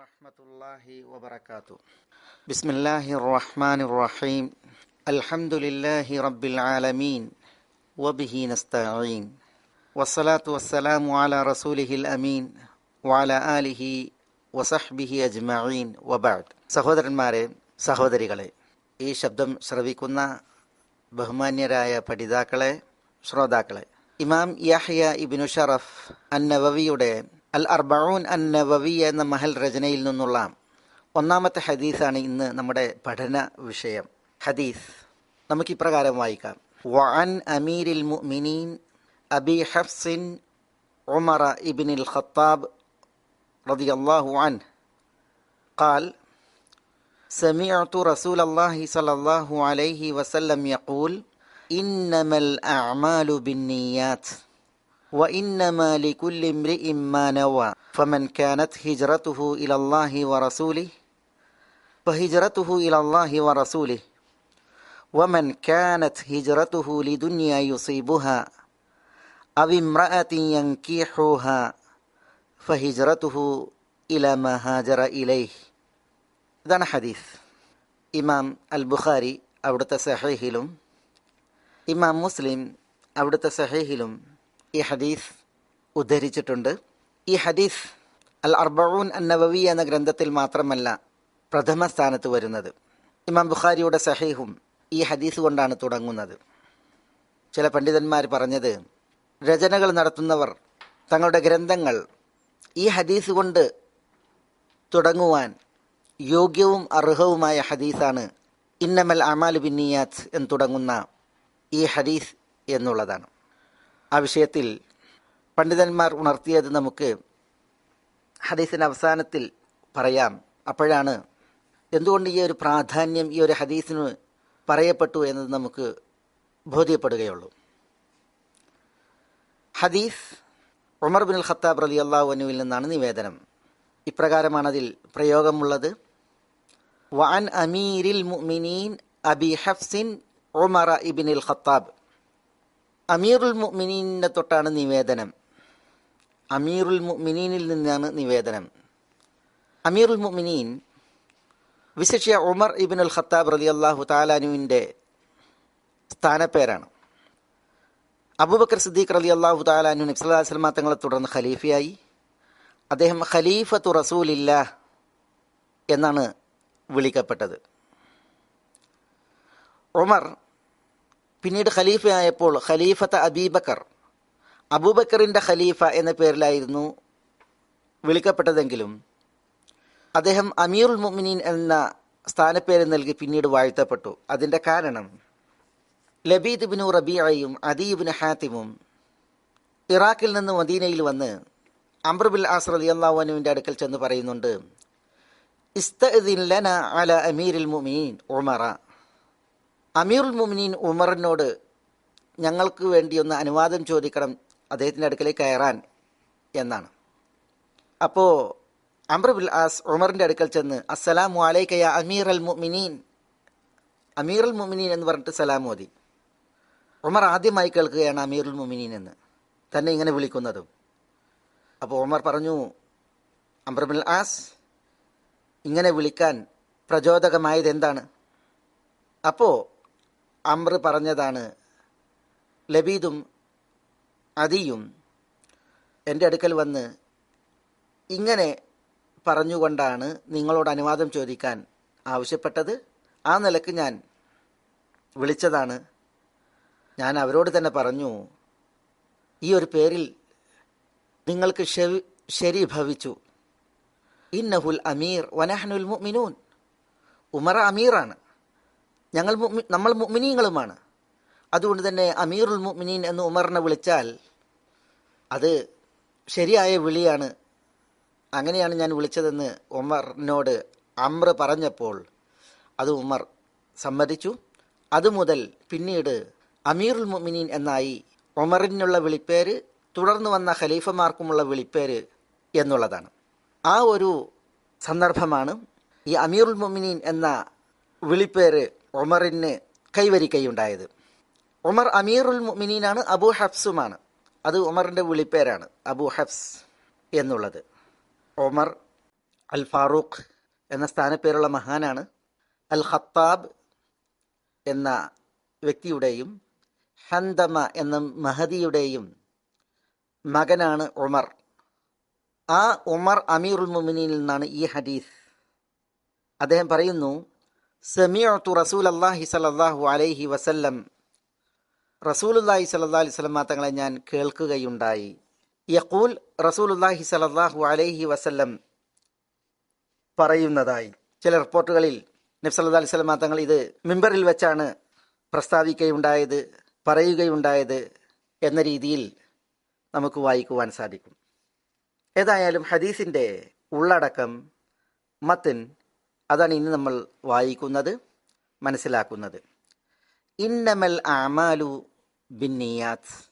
ورحمة الله وبركاته بسم الله الرحمن الرحيم الحمد لله رب العالمين وبه نستعين والصلاة والسلام على رسوله الأمين وعلى آله വസഹ്ബിഹി അജ്മഈൻ വബാദ് സഹോദരന്മാരെ സഹോദരികളെ ഈ ശബ്ദം ശ്രവിക്കുന്ന ബഹുമാന്യരായ പഠിതാക്കളെ ശ്രോതാക്കളെ ഇമാം യാഹ്യ ഇബിനു ഷറഫ് അന്നവവിയുടെ അൽ അർബഊൻ അന്നവവി എന്ന മഹൽ രചനയിൽ നിന്നുള്ള ഒന്നാമത്തെ ഹദീസാണ് ഇന്ന് നമ്മുടെ പഠന വിഷയം ഹദീസ് നമുക്ക് ഇപ്രകാരം വായിക്കാം വഅൻ അമീരിൽ മുഅ്മിനീൻ അബി ഹഫ്സിൻ ഉമറ ഇബ്നിൽ ഖത്താബ് رضي الله عنه قال سمعت رسول الله صلى الله عليه وسلم يقول انما الاعمال بالنيات وانما لكل امرئ ما نوى فمن كانت هجرته الى الله ورسوله فهجرته الى الله ورسوله ومن كانت هجرته لدنيا يصيبها او امراه ينكحها ഫഹിജ്റത്തുഹു ഇലമ ഹാജറ ഇലൈഹ് ഇതാണ് ഹദീസ് ഇമാം അൽ ബുഖാരി അവിടുത്തെ സഹീഹിലും ഇമാം മുസ്ലിം അവിടുത്തെ സഹീഹിലും ഈ ഹദീസ് ഉദ്ധരിച്ചിട്ടുണ്ട്. ഈ ഹദീസ് അൽ അർബഊൻ അന്നവവി എന്ന ഗ്രന്ഥത്തിൽ മാത്രമല്ല പ്രഥമ സ്ഥാനത്ത് വരുന്നത്. ഇമാം ബുഖാരിയുടെ സഹീഹും ഈ ഹദീസ് കൊണ്ടാണ് തുടങ്ങുന്നത്. ചില പണ്ഡിതന്മാർ പറഞ്ഞത് രചനകൾ നടത്തുന്നവർ തങ്ങളുടെ ഗ്രന്ഥങ്ങൾ ഈ ഹദീസ് കൊണ്ട് തുടങ്ങുവാൻ യോഗ്യവും അർഹവുമായ ഹദീസാണ് ഇന്നമൽ അമാൽ ബിന്നിയാത്ത് എന്ന് തുടങ്ങുന്ന ഈ ഹദീസ് എന്നുള്ളതാണ്. ആ വിഷയത്തിൽ പണ്ഡിതന്മാർ ഉണർത്തിയത് നമുക്ക് ഹദീസിന്റെ അവസാനത്തിൽ പറയാം. അപ്പോഴാണ് എന്തുകൊണ്ട് ഈ ഒരു പ്രാധാന്യം ഈ ഒരു ഹദീസിന് പറയപ്പെട്ടു എന്നത് നമുക്ക് ബോധ്യപ്പെടുകയുള്ളൂ. ഹദീസ് ഉമർ ബിൻ ഖത്താബ് റലി അള്ളാഹുനുവിൽ നിന്നാണ് നിവേദനം. ഇപ്രകാരമാണ് അതിൽ പ്രയോഗമുള്ളത്. വഅൻ അമീരിൽ മുഅ്മിനീൻ അബി ഹഫ്സിൻ ഉമറ ഇബിനിൽ ഖത്താബ് അമീറുൽ മുഅ്മിനീനെ തൊട്ടാണ് നിവേദനം. അമീറുൽ മുഅ്മിനീനിൽ നിന്നാണ് നിവേദനം. അമീറുൽ മുഅ്മിനീൻ വിശിഷ്യ ഉമർ ഇബിനുൽ ഖത്താബ് റലി അള്ളാഹു താലാനുവിന്റെ സ്ഥാനപ്പേരാണ്. അബൂബക്കർ സിദ്ദീഖ് റലി അള്ളാഹു താലാനു നബ്സല്ലാ തങ്ങളെ തുടർന്ന് ഖലീഫയായി. അദ്ദേഹം ഖലീഫത്തു റസൂലില്ല എന്നാണ് വിളിക്കപ്പെട്ടത്. ഉമർ പിന്നീട് ഖലീഫയായപ്പോൾ ഖലീഫത്ത് അബീബക്കർ. അബൂബക്കറിന്റെ ഖലീഫ എന്ന പേരിലായിരുന്നു വിളിക്കപ്പെട്ടതെങ്കിലും അദ്ദേഹം അമീറുൽ മുഅ്മിനീൻ എന്ന സ്ഥാനപ്പേര് നൽകി പിന്നീട് വാഴ്ത്തപ്പെട്ടു. അതിന്റെ കാരണം ലബീദ് ബിനു റബിയയും അദീബിന് ഹാത്തിമും ഇറാഖിൽ നിന്ന് മദീനയിൽ വന്ന് അംബ്രബിൽ ആസ് അലി അള്ളാഹുനുവിന്റെ അടുക്കൽ ചെന്ന് പറയുന്നുണ്ട് ഇസ്തഇദിൻ അല അമീരുൽ മുമീൻ ഉമറ. അമീറുൽ മുമിനീൻ ഉമറിനോട് ഞങ്ങൾക്ക് വേണ്ടി ഒന്ന് അനുവാദം ചോദിക്കണം അദ്ദേഹത്തിന്റെ അടുക്കലേക്ക് കയറാൻ എന്നാണ്. അപ്പോൾ അമ്രബുൽ ആസ് ഉമറിന്റെ അടുക്കൽ ചെന്ന് അസ്സലാമു അലൈക്കയ അമീർ അൽ മുമിനീൻ അമീർ അൽ മുമിനീൻ എന്ന് പറഞ്ഞിട്ട് സലാം മോദി. ഉമർ ആദ്യമായി കേൾക്കുകയാണ് അമീർ അമീറുൽ മുമിനീൻ എന്ന്. തന്നെ ഇങ്ങനെ വിളിക്കുന്നതും. അപ്പോൾ ഉമർ പറഞ്ഞു അമ്രബുൽ ആസ് ഇങ്ങനെ വിളിക്കാൻ പ്രചോദകമായത് എന്താണ്? അപ്പോൾ അമ്ര പറഞ്ഞതാണ് ലബീദും അതിയും എന്റെ അടുക്കൽ വന്ന് ഇങ്ങനെ പറഞ്ഞുകൊണ്ടാണ് നിങ്ങളോട് അനുവാദം ചോദിക്കാൻ ആവശ്യപ്പെട്ടത്. ആ നിലയ്ക്ക് ഞാൻ വിളിച്ചതാണ്. ഞാൻ അവരോട് തന്നെ പറഞ്ഞു ഈ ഒരു പേരിൽ നിങ്ങൾക്ക് ശരി ഭവിച്ചു. ഇന്നഹുൽ അമീർ വനഹനുൽ മിനൂൻ ഉമർ അമീറാണ്. ഞങ്ങൾ നമ്മൾ മുഗ്മിനീങ്ങളുമാണ് അതുകൊണ്ട് തന്നെ അമീറുൽ മുഅ്മിനീൻ എന്ന് ഉമറിനെ വിളിച്ചാൽ അത് ശരിയായ വിളിയാണ്. അങ്ങനെയാണ് ഞാൻ വിളിച്ചതെന്ന് ഉമറിനോട് അമ്ര പറഞ്ഞപ്പോൾ അത് ഉമർ സമ്മതിച്ചു. അതുമുതൽ പിന്നീട് അമീറുൽ മുഅ്മിനീൻ എന്നായി ഉമറിനുള്ള വിളിപ്പേര് തുടർന്ന് വന്ന ഖലീഫമാർക്കുമുള്ള വിളിപ്പേര് എന്നുള്ളതാണ്. ആ ഒരു സന്ദർഭമാണ് ഈ അമീറുൽ മുഅ്മിനീൻ എന്ന വിളിപ്പേര് ഉമറിന് കൈവരിക്കയുണ്ടായത്. ഉമർ അമീറുൽ മിനീനാണ് അബു ഹഫ്സുമാണ്. അത് ഉമറിന്റെ വിളിപ്പേരാണ് അബു ഹഫ്സ് എന്നുള്ളത്. ഉമർ അൽ ഫാറൂഖ് എന്ന സ്ഥാനപ്പേരുള്ള മഹാനാണ്. അൽ ഖത്താബ് എന്ന വ്യക്തിയുടെയും ഹന്തമ എന്ന മഹദിയുടെയും മകനാണ് ഉമർ. ആ ഉമർ അമീറുൽ മുമിനിൽ നിന്നാണ് ഈ ഹദീസ്. അദ്ദേഹം പറയുന്നു സമീഅത്തു റസൂൽ അള്ളാഹി സലല്ലാഹു അലൈഹി വസല്ലം. റസൂലുല്ലാഹി സല്ലാ അലൈഹി തങ്ങളെ ഞാൻ കേൾക്കുകയുണ്ടായി. യഖൂൽ റസൂലുല്ലാഹി സലല്ലാഹു അലൈഹി വസല്ലം പറയുന്നതായി. ചില റിപ്പോർട്ടുകളിൽ നബ്സല്ലാ അലൈഹി തങ്ങൾ ഇത് മിമ്പറിൽ വെച്ചാണ് പ്രസ്താവിക്കുകയുണ്ടായത് പറയുകയുണ്ടായത് എന്ന രീതിയിൽ നമുക്ക് വായിക്കുവാൻ സാധിക്കും. ഏതായാലും ഹദീസിന്റെ ഉള്ളടക്കം മത്തിൻ അതാണ് ഇന്ന് നമ്മൾ വായിക്കുന്നത് മനസ്സിലാക്കുന്നത്. ഇന്നമൽ ആമാലു ബിന്നിയാത്ത്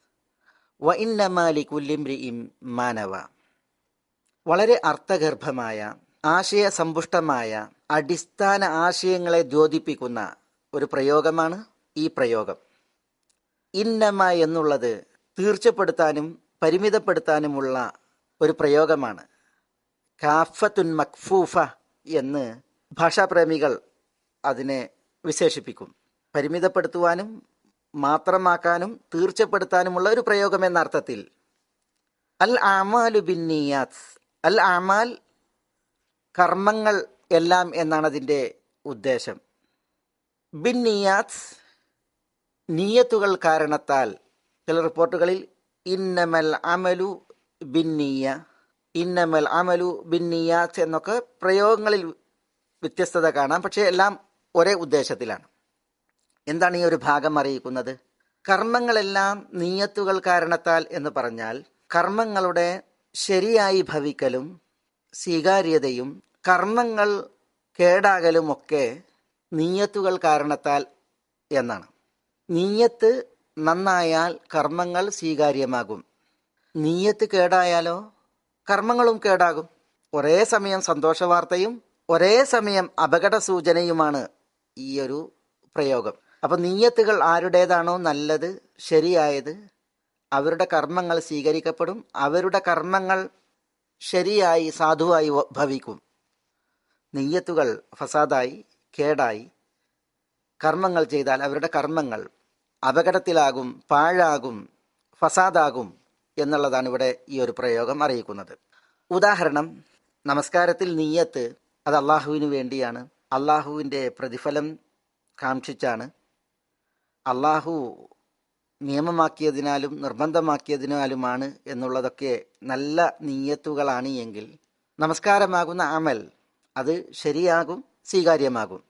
വ ഇന്നമാലി കുല്ലിംരിഇം മാനവ. വളരെ അർത്ഥഗർഭമായ ആശയസമ്പുഷ്ടമായ അടിസ്ഥാന ആശയങ്ങളെ ദ്യോതിപ്പിക്കുന്ന ഒരു പ്രയോഗമാണ് ഈ പ്രയോഗം. ഇന്നമ എന്നുള്ളത് തീർച്ചപ്പെടുത്താനും പരിമിതപ്പെടുത്താനുമുള്ള ഒരു പ്രയോഗമാണ്. കാഫത്തുൻ മക്ഫൂഫ എന്ന് ഭാഷാപ്രേമികൾ അതിനെ വിശേഷിപ്പിക്കും. പരിമിതപ്പെടുത്തുവാനും മാത്രമാക്കാനും തീർച്ചപ്പെടുത്താനുമുള്ള ഒരു പ്രയോഗം എന്ന അർത്ഥത്തിൽ അൽ ആമാലു ബിന്നിയാത്ത് അൽ ആമാൽ കർമ്മങ്ങൾ എല്ലാം എന്നാണ് അതിന്റെ ഉദ്ദേശം. ബിന്നിയാത്ത് നീയത്തുകൾ കാരണത്താൽ ചില റിപ്പോർട്ടുകളിൽ ഇന്നമൽ അമലു ബിന്നിയ ഇന്നമൽ അമലു ബിന്നിയാത്ത് എന്നൊക്കെ പ്രയോഗങ്ങളിൽ വ്യത്യസ്തത കാണാം. പക്ഷേ എല്ലാം ഒരേ ഉദ്ദേശത്തിലാണ്. എന്താണ് ഈ ഒരു ഭാഗം അറിയിക്കുന്നത്? കർമ്മങ്ങളെല്ലാം നീയത്തുകൾ കാരണത്താൽ എന്ന് പറഞ്ഞാൽ കർമ്മങ്ങളുടെ ശരിയായി ഭവിക്കലും സ്വീകാര്യതയും കർമ്മങ്ങൾ കേടാകലും ഒക്കെ നീയത്തുകൾ കാരണത്താൽ എന്നാണ്. നീയത്ത് നന്നായാൽ കർമ്മങ്ങൾ സ്വീകാര്യമാകും. നീയത്ത് കേടായാലോ കർമ്മങ്ങളും കേടാകും. ഒരേ സമയം സന്തോഷവാർത്തയും ഒരേ സമയം അപകട സൂചനയുമാണ് ഈ ഒരു പ്രയോഗം. അപ്പൊ നീയത്തുകൾ ആരുടേതാണോ നല്ലത് ശരിയായത് അവരുടെ കർമ്മങ്ങൾ സ്വീകരിക്കപ്പെടും അവരുടെ കർമ്മങ്ങൾ ശരിയായി സാധുവായി ഭവിക്കും. നെയ്യത്തുകൾ ഫസാദായി കേടായി കർമ്മങ്ങൾ ചെയ്താൽ അവരുടെ കർമ്മങ്ങൾ അപകടത്തിലാകും പാഴാകും ഫസാദാകും എന്നുള്ളതാണ് ഇവിടെ ഈ ഒരു പ്രയോഗം അറിയിക്കുന്നത്. ഉദാഹരണം നമസ്കാരത്തിൽ നീയത്ത് അത് അള്ളാഹുവിന് വേണ്ടിയാണ്. അള്ളാഹുവിന്റെ പ്രതിഫലം കാക്ഷിച്ചാണ്. അള്ളാഹു നിയമമാക്കിയതിനാലും നിർബന്ധമാക്കിയതിനാലുമാണ് എന്നുള്ളതൊക്കെ നല്ല നീയത്തുകളാണ് എങ്കിൽ നമസ്കാരമാകുന്ന അമൽ അത് ശരിയാകും സ്വീകാര്യമാകും.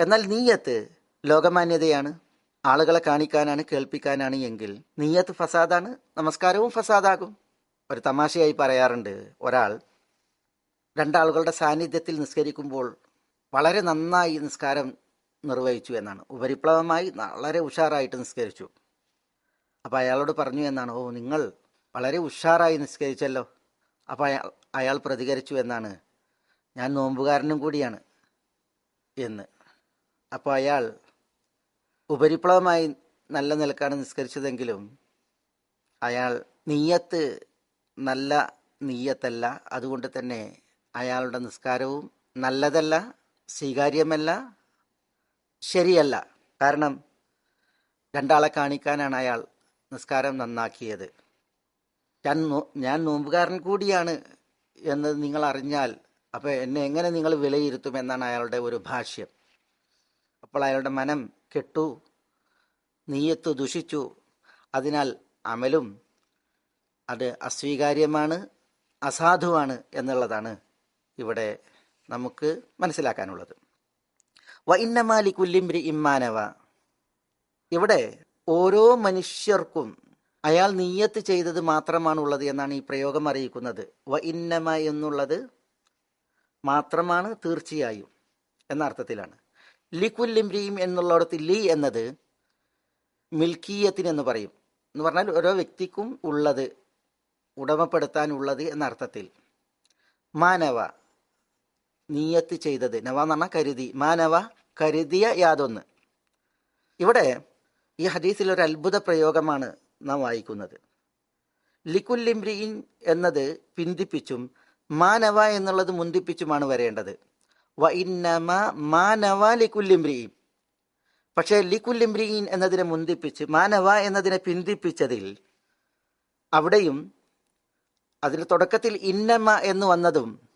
എന്നാൽ നീയത്ത് ലോകമാന്യതയാണ്. ആളുകളെ കാണിക്കാനാണ് കേൾപ്പിക്കാനാണ് എങ്കിൽ നീയത്ത് ഫസാദാണ് നമസ്കാരവും ഫസാദാകും. ഒരു തമാശയായി പറയാറുണ്ട് ഒരാൾ രണ്ടാളുകളുടെ സാന്നിധ്യത്തിൽ നിസ്കരിക്കുമ്പോൾ വളരെ നന്നായി നിസ്കാരം നിർവഹിച്ചു എന്നാണ്. ഉപരിപ്ലവമായി വളരെ ഉഷാറായിട്ട് നിസ്കരിച്ചു. അപ്പോൾ അയാളോട് പറഞ്ഞു എന്നാണ്. ഓ നിങ്ങൾ വളരെ ഉഷാറായി നിസ്കരിച്ചല്ലോ. അപ്പോൾ അയാൾ അയാൾ പ്രതികരിച്ചു എന്നാണ്. ഞാൻ നോമ്പുകാരനും കൂടിയാണ് എന്ന്. അപ്പോൾ അയാൾ ഉപരിപ്ലവമായി നല്ല നിലക്കാണ് നിസ്കരിച്ചതെങ്കിലും അയാൾ നീയത്ത് നല്ല നീയത്തല്ല അതുകൊണ്ട് തന്നെ അയാളുടെ നിസ്കാരവും നല്ലതല്ല സ്വീകാര്യമല്ല ശരിയല്ല. കാരണം രണ്ടാളെ കാണിക്കാനാണ് അയാൾ നിസ്കാരം നന്നാക്കിയത്. ഞാൻ ഞാൻ നോമ്പുകാരൻ കൂടിയാണ് എന്ന് നിങ്ങൾ അറിഞ്ഞാൽ അപ്പോൾ എന്നെ എങ്ങനെ നിങ്ങൾ വിലയിരുത്തും എന്നാണ് അയാളുടെ ഒരു ഭാഷ്യം. അപ്പോൾ അയാളുടെ മനം കെട്ടു നീയത്ത് ദുഷിച്ചു. അതിനാൽ അമലും അത് അസ്വീകാര്യമാണ് അസാധുവാണ് എന്നുള്ളതാണ് ഇവിടെ നമുക്ക് മനസ്സിലാക്കാനുള്ളത്. വ ഇന്നമാലി കുല്ലിംബ്രി ഇമ്മാനവ. ഇവിടെ ഓരോ മനുഷ്യർക്കും അയാൾ നീയത്ത് ചെയ്തത് മാത്രമാണുള്ളത് എന്നാണ് ഈ പ്രയോഗം അറിയിക്കുന്നത്. വ ഇന്നമ എന്നുള്ളത് മാത്രമാണ് തീർച്ചയായും എന്ന അർത്ഥത്തിലാണ് ലി കുല്ലിംബ്രിയും എന്നുള്ളിടത്ത് ലി എന്നത് മിൽക്കീയത്തിന് എന്ന് പറയും. എന്ന് പറഞ്ഞാൽ ഓരോ വ്യക്തിക്കും ഉള്ളത് ഉടമപ്പെടുത്താനുള്ളത് എന്ന അർത്ഥത്തിൽ മാനവ. നീയത്ത് ചെയ്തത്. നവ എന്ന് പറഞ്ഞാൽ കരുതി. മാനവ കരുതിയ യാതൊന്ന്. ഇവിടെ ഈ ഹദീസിൽ ഒരു അത്ഭുത പ്രയോഗമാണ് നാം വായിക്കുന്നത്. ലിക്കുല്ലിംബ്രിയിൻ എന്നത് പിന്തിപ്പിച്ചും മാനവ എന്നുള്ളത് മുന്തിപ്പിച്ചുമാണ് വരേണ്ടത്. വ മാനവ ലിക്കുല്ലിംബ്രീൻ പക്ഷേ ലിക്കുല്ലിംബ്രീൻ എന്നതിനെ മുന്തിപ്പിച്ച് മാനവ എന്നതിനെ പിന്തിപ്പിച്ചതിൽ അവിടെയും അതിന് തുടക്കത്തിൽ ഇന്നമ എന്ന് വന്നതും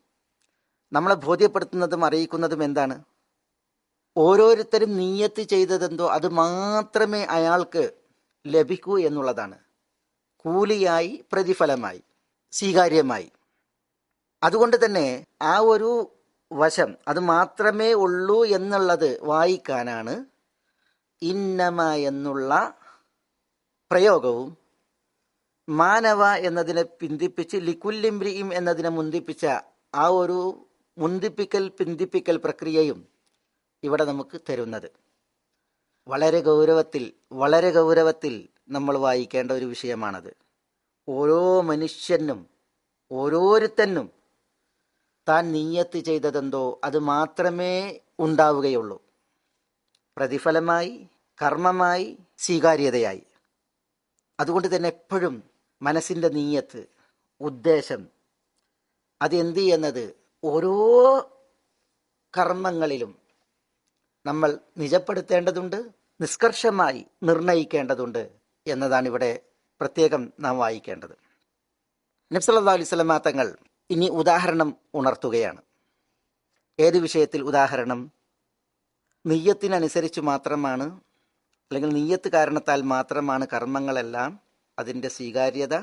നമ്മളെ ബോധ്യപ്പെടുത്തുന്നതും അറിയിക്കുന്നതും എന്താണ്? ഓരോരുത്തരും നീയത്ത് ചെയ്തതെന്തോ അത് മാത്രമേ അയാൾക്ക് ലഭിക്കൂ എന്നുള്ളതാണ്. കൂലിയായി പ്രതിഫലമായി സ്വീകാര്യമായി. അതുകൊണ്ട് തന്നെ ആ ഒരു വശം അത് മാത്രമേ ഉള്ളൂ എന്നുള്ളത് വായിക്കാനാണ് ഇന്നമ എന്നുള്ള പ്രയോഗവും മാനവ എന്നതിനെ പിന്തിപ്പിച്ച് ലിക്കുല്ലിംബ്രിയും എന്നതിനെ മുന്തിപ്പിച്ച ആ ഒരു മുന്തിപ്പിക്കൽ പിന്തിപ്പിക്കൽ പ്രക്രിയയും ഇവിടെ നമുക്ക് തരുന്നത്. വളരെ ഗൗരവത്തിൽ വളരെ ഗൗരവത്തിൽ നമ്മൾ വായിക്കേണ്ട ഒരു വിഷയമാണത്. ഓരോ മനുഷ്യനും ഓരോരുത്തനും താൻ നീയത്ത് ചെയ്തതെന്തോ അത് മാത്രമേ ഉണ്ടാവുകയുള്ളൂ. പ്രതിഫലമായി കർമ്മമായി സ്വീകാര്യതയായി. അതുകൊണ്ട് തന്നെ എപ്പോഴും മനസ്സിന്റെ നീയത്ത് ഉദ്ദേശം അതെന്ത് എന്നത് ഓരോ കർമ്മങ്ങളിലും നമ്മൾ നിജപ്പെടുത്തേണ്ടതുണ്ട് നിഷ്കർഷമായി നിർണയിക്കേണ്ടതുണ്ട് എന്നതാണ് ഇവിടെ പ്രത്യേകം നാം വായിക്കേണ്ടത്. നബ്സല്ലാ അലൈഹി തങ്ങൾ ഇനി ഉദാഹരണം ഉണർത്തുകയാണ്. ഏത് വിഷയത്തിൽ ഉദാഹരണം? നെയ്യത്തിനനുസരിച്ച് മാത്രമാണ് അല്ലെങ്കിൽ നെയ്യത്ത് കാരണത്താൽ മാത്രമാണ് കർമ്മങ്ങളെല്ലാം അതിന്റെ സ്വീകാര്യത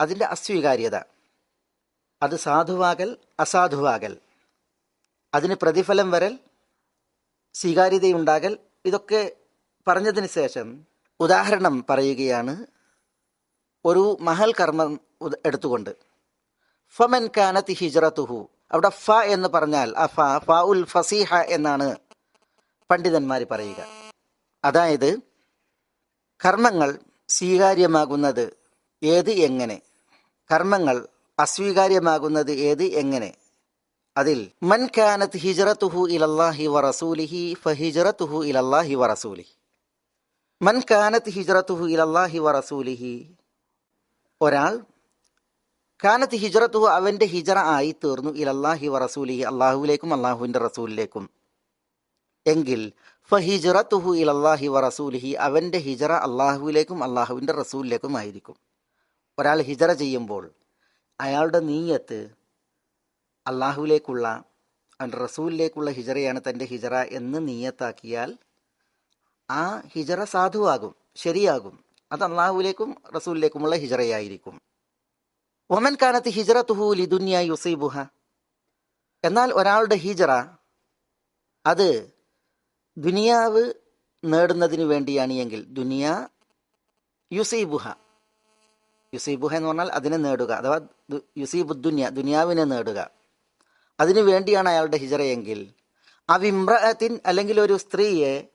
അതിന്റെ അസ്വീകാര്യത. അത് സാധുവാകൽ അസാധുവാകൽ. അതിന് പ്രതിഫലം വരൽ സ്വീകാര്യതയുണ്ടാകൽ ഇതൊക്കെ പറഞ്ഞതിന് ശേഷം ഉദാഹരണം പറയുകയാണ് ഒരു മഹൽ കർമ്മം എടുത്തുകൊണ്ട്. ഫമൻ കാനത്ത് ഹിജ്റത്തുഹു. അവിടെ ഫ എന്ന് പറഞ്ഞാൽ ആ ഫ ഫ ഉൽ ഫസീഹ എന്നാണ് പണ്ഡിതന്മാർ പറയുക. അതായത് കർമ്മങ്ങൾ സ്വീകാര്യമാകുന്നത് ഏത് എങ്ങനെ? കർമ്മങ്ങൾ അസ്വീകാര്യമാകുന്നത് ഏത്? എങ്ങനെ? അതിൽ മൻ കാനത്ത് ഹിജറത്തുഹു ഇലല്ലാഹി വറസൂലിഹി ഫഹിജറത്തുഹു ഇലല്ലാഹി വറസൂലിഹി റസൂലിഹി. മൻ കാനത്ത് ഹിജറത്തുഹു ഇലല്ലാഹി വറസൂലിഹി റസൂലിഹി. ഒരാൾ കാനത്ത് ഹിജറത്തുഹു അവന്റെ ഹിജറ ആയി തീർന്നു ഇലല്ലാഹി വറസൂലിഹി റസൂലിഹി അള്ളാഹുവിലേക്കും അള്ളാഹുവിന്റെ റസൂലിലേക്കും. എങ്കിൽ ഫഹിജറത്തുഹു ഇലല്ലാഹി വറസൂലിഹി റസൂലിഹി അവന്റെ ഹിജറ അള്ളാഹുവിലേക്കും അള്ളാഹുവിന്റെ റസൂലിലേക്കും ആയിരിക്കും. ഒരാൾ ഹിജറ ചെയ്യുമ്പോൾ അയാളുടെ നീയത്ത് അള്ളാഹുവിലേക്കുള്ള അവന്റെ റസൂലിലേക്കുള്ള ഹിജറയാണ് തന്റെ ഹിജറ എന്ന് നീയത്താക്കിയാൽ ആ ഹിജറ സാധുവാകും ശരിയാകും. അത് അള്ളാഹുവിലേക്കും റസൂലിലേക്കുമുള്ള ഹിജറയായിരിക്കും. ഒമൻ കാനത്ത് ഹിജറ തുഹു ലിദുന്യ യുസൈബുഹ. എന്നാൽ ഒരാളുടെ ഹിജറ അത് ദുനിയാവ് നേടുന്നതിന് വേണ്ടിയാണ് എങ്കിൽ ദുനിയ യുസൈബുഹ. യുസൈബുഹ എന്ന് പറഞ്ഞാൽ അതിനെ നേടുക അഥവാ യുസീബു ദുനിയ ദുനിയാവിനെ നേടുക. അതിനു വേണ്ടിയാണ് അയാളുടെ ഹിജറയെങ്കിൽ അവിമ്രഅത്തിൻ അല്ലെങ്കിൽ ഒരു സ്ത്രീയെ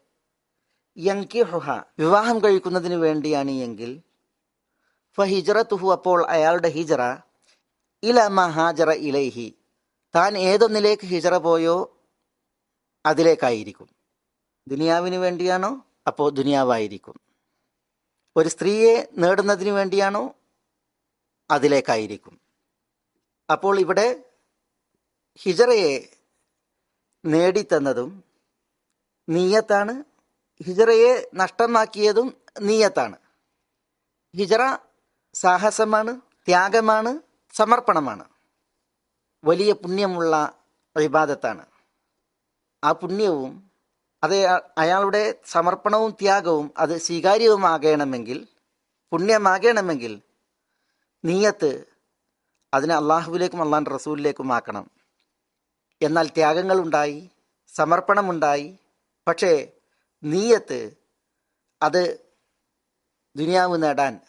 യങ്കി ഹുഹ വിവാഹം കഴിക്കുന്നതിന് വേണ്ടിയാണ് എങ്കിൽ. ഫഹിജറ തുഹു അപ്പോൾ അയാളുടെ ഹിജറ ഇല മഹാജറ ഇലൈഹി താൻ ഏതൊന്നിലേക്ക് ഹിജറ പോയോ അതിലേക്കായിരിക്കും. ദുനിയാവിന് വേണ്ടിയാണോ? അപ്പോൾ ദുനിയാവായിരിക്കും. ഒരു സ്ത്രീയെ നേടുന്നതിന് വേണ്ടിയാണോ? അതിലേക്കായിരിക്കും. അപ്പോൾ ഇവിടെ ഹിജറയെ നേടിത്തന്നതും നീയത്താണ്. ഹിജറയെ നഷ്ടമാക്കിയതും നീയത്താണ്. ഹിജറ സാഹസമാണ് ത്യാഗമാണ് സമർപ്പണമാണ്. വലിയ പുണ്യമുള്ള വിവാദത്താണ് ആ പുണ്യവും അത് അയാളുടെ സമർപ്പണവും ത്യാഗവും അത് സ്വീകാര്യവുമാകണമെങ്കിൽ പുണ്യമാകണമെങ്കിൽ നീയത്ത് അതിനെ അള്ളാഹുവിലേക്കും അള്ളാൻ റസൂലിലേക്കും ആക്കണം. എന്നാൽ ത്യാഗങ്ങളുണ്ടായി സമർപ്പണമുണ്ടായി. പക്ഷേ നീയത്ത് അത് ദുനിയാവ് നേടാൻ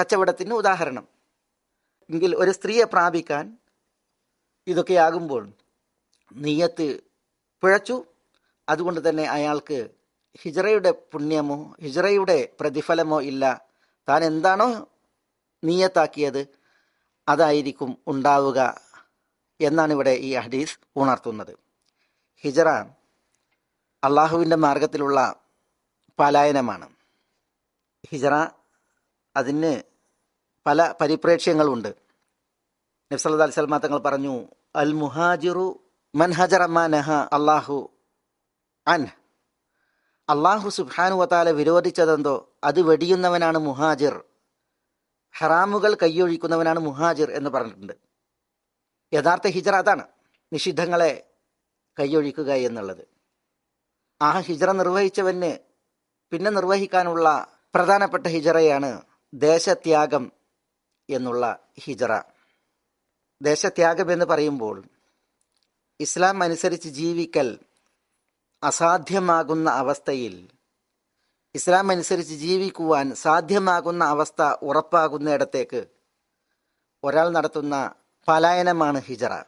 കച്ചവടത്തിന് ഉദാഹരണം. എങ്കിൽ ഒരു സ്ത്രീയെ പ്രാപിക്കാൻ ഇതൊക്കെയാകുമ്പോൾ നീയത്ത് പിഴച്ചു. അതുകൊണ്ട് തന്നെ അയാൾക്ക് ഹിജറയുടെ പുണ്യമോ ഹിജറയുടെ പ്രതിഫലമോ ഇല്ല. താൻ എന്താണോ നീയത്താക്കിയത് അതായിരിക്കും ഉണ്ടാവുക എന്നാണ് ഇവിടെ ഈ ഹദീസ് ഉണർത്തുന്നത്. ഹിജറ അള്ളാഹുവിന്റെ മാർഗത്തിലുള്ള പലായനമാണ്. ഹിജറ അതിന് പല പരിപ്രേക്ഷ്യങ്ങളുണ്ട്. നബ്സല്ലാ അലിസ്ലാം തങ്ങൾ പറഞ്ഞു അൽ മുഹാജിറു മൻ ഹജറമ്മ നഹ അള്ളാഹു അൻ അള്ളാഹു സുബാനു വത്താല വിരോധിച്ചതെന്തോ അത് വെടിയുന്നവനാണ് മുഹാജിർ. ഹറാമുകൾ കൈയൊഴിക്കുന്നവനാണ് മുഹാജിർ എന്ന് പറഞ്ഞിട്ടുണ്ട്. യഥാർത്ഥ ഹിജറ അതാണ്. നിഷിദ്ധങ്ങളെ കൈയൊഴിക്കുക എന്നുള്ളത്. ആ ഹിജറ നിർവഹിച്ചവന് പിന്നെ നിർവഹിക്കാനുള്ള പ്രധാനപ്പെട്ട ഹിജറയാണ് ദേശത്യാഗം എന്നുള്ള ഹിജറ. ദേശത്യാഗം എന്ന് പറയുമ്പോൾ ഇസ്ലാം അനുസരിച്ച് ജീവിക്കൽ അസാധ്യമാകുന്ന അവസ്ഥയിൽ ഇസ്ലാം അനുസരിച്ച് ജീവിക്കുവാൻ സാധ്യമാകുന്ന അവസ്ഥ ഉറപ്പാകുന്നിടത്തേക്ക് ഒരാൾ നടത്തുന്ന പലായനമാണ് ഹിജറ.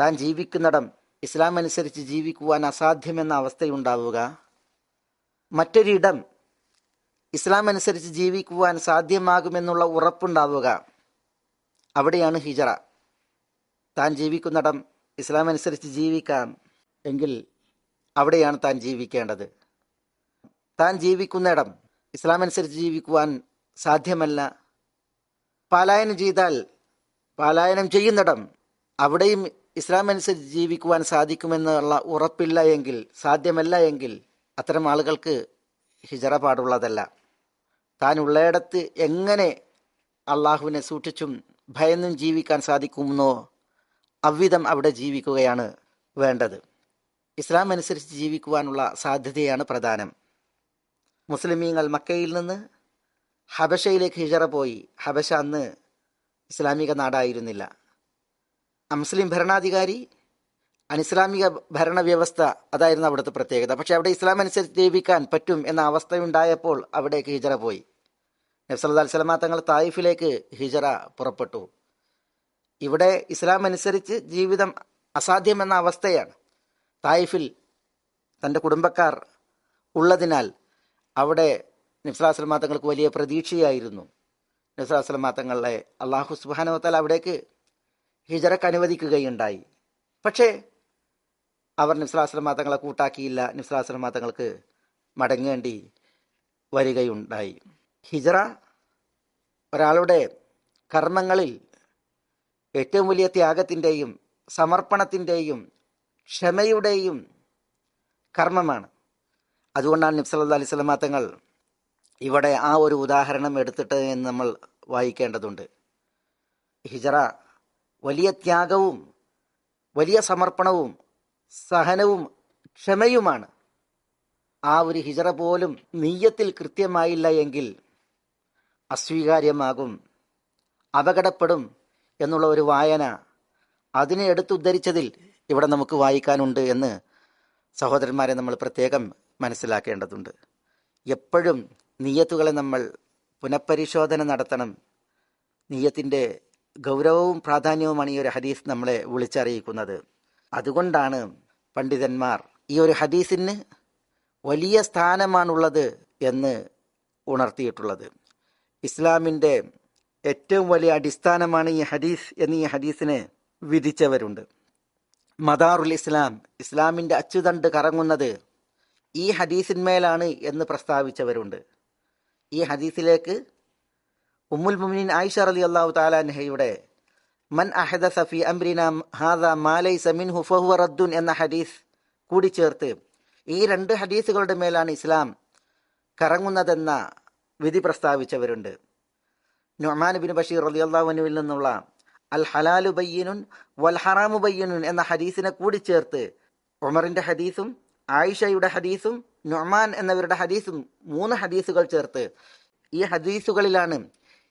താൻ ജീവിക്കുന്നിടം ഇസ്ലാം അനുസരിച്ച് ജീവിക്കുവാൻ അസാധ്യമെന്ന അവസ്ഥയുണ്ടാവുക. മറ്റൊരിടം ഇസ്ലാം അനുസരിച്ച് ജീവിക്കുവാൻ സാധ്യമാകുമെന്നുള്ള ഉറപ്പുണ്ടാവുക. അവിടെയാണ് ഹിജറ. താൻ ജീവിക്കുന്നിടം ഇസ്ലാം അനുസരിച്ച് ജീവിക്കാം എങ്കിൽ അവിടെയാണ് താൻ ജീവിക്കേണ്ടത്. താൻ ജീവിക്കുന്നിടം ഇസ്ലാം അനുസരിച്ച് ജീവിക്കുവാൻ സാധ്യമല്ല. പാലായനം ചെയ്താൽ പാലായനം ചെയ്യുന്നിടം അവിടെയും ഇസ്ലാം അനുസരിച്ച് ജീവിക്കുവാൻ സാധിക്കുമെന്നുള്ള ഉറപ്പില്ല എങ്കിൽ സാധ്യമല്ല എങ്കിൽ അത്തരം ആളുകൾക്ക് ഹിജറ പാടുള്ളതല്ല. താൻ ഉള്ളയിടത്ത് എങ്ങനെ അള്ളാഹുവിനെ സൂക്ഷിച്ചും ഭയന്നും ജീവിക്കാൻ സാധിക്കുമെന്നോ അவ்விധം അവിടെ ജീവിക്കുകയാണ് വേണ്ടത്. ഇസ്ലാം അനുസരിച്ച് ജീവിക്കുവാനുള്ള സാധ്യതയാണ് പ്രധാനം. മുസ്ലിമീങ്ങൾ മക്കയിൽ നിന്ന് ഹബഷയിലേക്ക് ഹിജറ പോയി. ഹബഷ അന്ന് ഇസ്ലാമിക നാടായിരുന്നില്ല. മുസ്ലിം ഭരണാധികാരി അനിസ്ലാമിക ഭരണവ്യവസ്ഥ അതായിരുന്നു അവിടുത്തെ പ്രത്യേകത. പക്ഷെ അവിടെ ഇസ്ലാം അനുസരിച്ച് ജീവിക്കാൻ പറ്റും എന്ന അവസ്ഥയുണ്ടായപ്പോൾ അവിടേക്ക് ഹിജറ പോയി. നബ്സല്ലാ സ്വലമാ തങ്ങൾ തായിഫിലേക്ക് ഹിജറ പുറപ്പെട്ടു. ഇവിടെ ഇസ്ലാം അനുസരിച്ച് ജീവിതം അസാധ്യമെന്ന അവസ്ഥയാണ്. തായിഫിൽ തന്റെ കുടുംബക്കാർ ഉള്ളതിനാൽ അവിടെ നബ്സലാസ്ലമാ തങ്ങൾക്ക് വലിയ പ്രതീക്ഷയായിരുന്നു. നബ്സലാസ്ലമാ തങ്ങളെ അള്ളാഹു സുബാനുവത്താൽ അവിടേക്ക് ഹിജറക്ക് അനുവദിക്കുകയുണ്ടായി. പക്ഷേ അവർ നിസ്ലാസ്ലമാ തങ്ങളെ കൂട്ടാക്കിയില്ല. നിസ്ലാസ്ലമാ തങ്ങൾക്ക് മടങ്ങേണ്ടി വരികയുണ്ടായി. ഹിജറ ഒരാളുടെ കർമ്മങ്ങളിൽ ഏറ്റവും വലിയ ത്യാഗത്തിന്റെയും സമർപ്പണത്തിന്റെയും ക്ഷമയുടെയും കർമ്മമാണ്. അതുകൊണ്ടാണ് നിബ്സല്ലാ അലൈഹി സ്വലമാ തങ്ങൾ ഇവിടെ ആ ഒരു ഉദാഹരണം എടുത്തിട്ട് എന്ന് നമ്മൾ വായിക്കേണ്ടതുണ്ട്. ഹിജറ വലിയ ത്യാഗവും വലിയ സമർപ്പണവും സഹനവും ക്ഷമയുമാണ്. ആ ഒരു ഹിജറ പോലും നീയത്തിൽ കൃത്യമായില്ല എങ്കിൽ അസ്വീകാര്യമാകും അപകടപ്പെടും എന്നുള്ള ഒരു വായന അതിനെ എടുത്തുദ്ധരിച്ചതിൽ ഇവിടെ നമുക്ക് വായിക്കാനുണ്ട് എന്ന് സഹോദരന്മാരെ നമ്മൾ പ്രത്യേകം മനസ്സിലാക്കേണ്ടതുണ്ട്. എപ്പോഴും നീയത്തുകളെ നമ്മൾ പുനഃപരിശോധന നടത്തണം. നീയത്തിന്റെ ഗൗരവവും പ്രാധാന്യവുമാണ് ഈ ഒരു ഹദീസ് നമ്മളെ വിളിച്ചറിയിക്കുന്നത്. അതുകൊണ്ടാണ് പണ്ഡിതന്മാർ ഈ ഒരു ഹദീസിന് വലിയ സ്ഥാനമാണുള്ളത് എന്ന് ഉണർത്തിയിട്ടുള്ളത്. ഇസ്ലാമിന്റെ ഏറ്റവും വലിയ അടിസ്ഥാനമാണ് ഈ ഹദീസ് എന്ന് ഈ ഹദീസിനെ വിധിച്ചവരുണ്ട്. മദാറുൽ ഇസ്ലാം ഇസ്ലാമിന്റെ അച്ചുതണ്ട് കറങ്ങുന്നത് ഈ ഹദീസിന്മേലാണ് എന്ന് പ്രസ്താവിച്ചവരുണ്ട്. ഈ ഹദീസിലേക്ക് ഉമ്മുൽ മുമിനിൻ ആയിഷ അലി അള്ളാഹു താലാൻഹയുടെ മൻ അഹദ സഫി അംബ്രീന ഹാദ മാലൈ സമിൻ ഹുഫഹുവ റദ്ദുൻ എന്ന ഹദീസ് കൂടി ചേർത്ത് ഈ രണ്ട് ഹദീസുകളുടെ മേലാണ് ഇസ്ലാം കറങ്ങുന്നതെന്ന വിധി പ്രസ്താവിച്ചവരുണ്ട്. നുഅ്മാൻ ബിൻ ബഷീർ അലി അള്ളാഹുനുവിൽ നിന്നുള്ള അൽ ഹലാലു ബയ്യനുൻ വൽ ഹറാമു എന്ന ഹദീസിനെ കൂടി ചേർത്ത് ഉമറിന്റെ ഹദീസും ആയിഷയുടെ ഹദീസും നൊമാൻ എന്നവരുടെ ഹദീസും മൂന്ന് ഹദീസുകൾ ചേർത്ത് ഈ ഹദീസുകളിലാണ്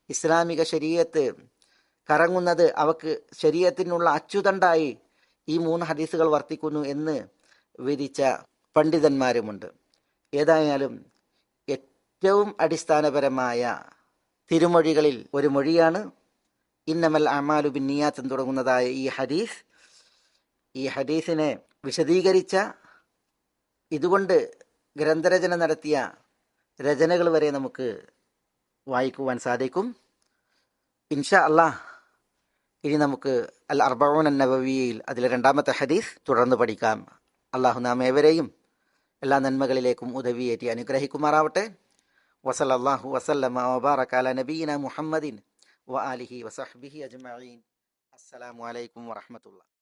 ഇസ്ലാമിക ശരീരത്ത് കറങ്ങുന്നത്. അവക്ക് ശരീരത്തിനുള്ള അച്ചുതണ്ടായി ഈ മൂന്ന് ഹദീസുകൾ വർത്തിക്കുന്നു എന്ന് വിധിച്ച പണ്ഡിതന്മാരുമുണ്ട്. ഏതായാലും ഏറ്റവും അടിസ്ഥാനപരമായ തിരുമൊഴികളിൽ ഒരു മൊഴിയാണ് ഇന്നമൽ അമാലു ബിൻ തുടങ്ങുന്നതായ ഈ ഹദീസ്. ഈ ഹദീസിനെ വിശദീകരിച്ച ഇതുകൊണ്ട് ഗ്രന്ഥരചന നടത്തിയ രചനകൾ വരെ നമുക്ക് വായിക്കുവാൻ സാധിക്കും. ഇൻഷാ അള്ളാഹ് ഇനി നമുക്ക് അൽ അർബഊൻ നബവിയിൽ അതിലെ രണ്ടാമത്തെ ഹദീസ് തുടർന്ന് പഠിക്കാം. അള്ളാഹു നാം ഏവരെയും എല്ലാ നന്മകളിലേക്കും ഉദവിയേറ്റി അനുഗ്രഹിക്കുമാറാവട്ടെ. വസലല്ലാഹു വസല്ലമ വബാറക അല നബീന മുഹമ്മദിൻ വ ആലിഹി വസഹ്ബിഹി അജ്മഈൻ. അസ്സലാമു അലൈക്കും വറഹമത്തുള്ള.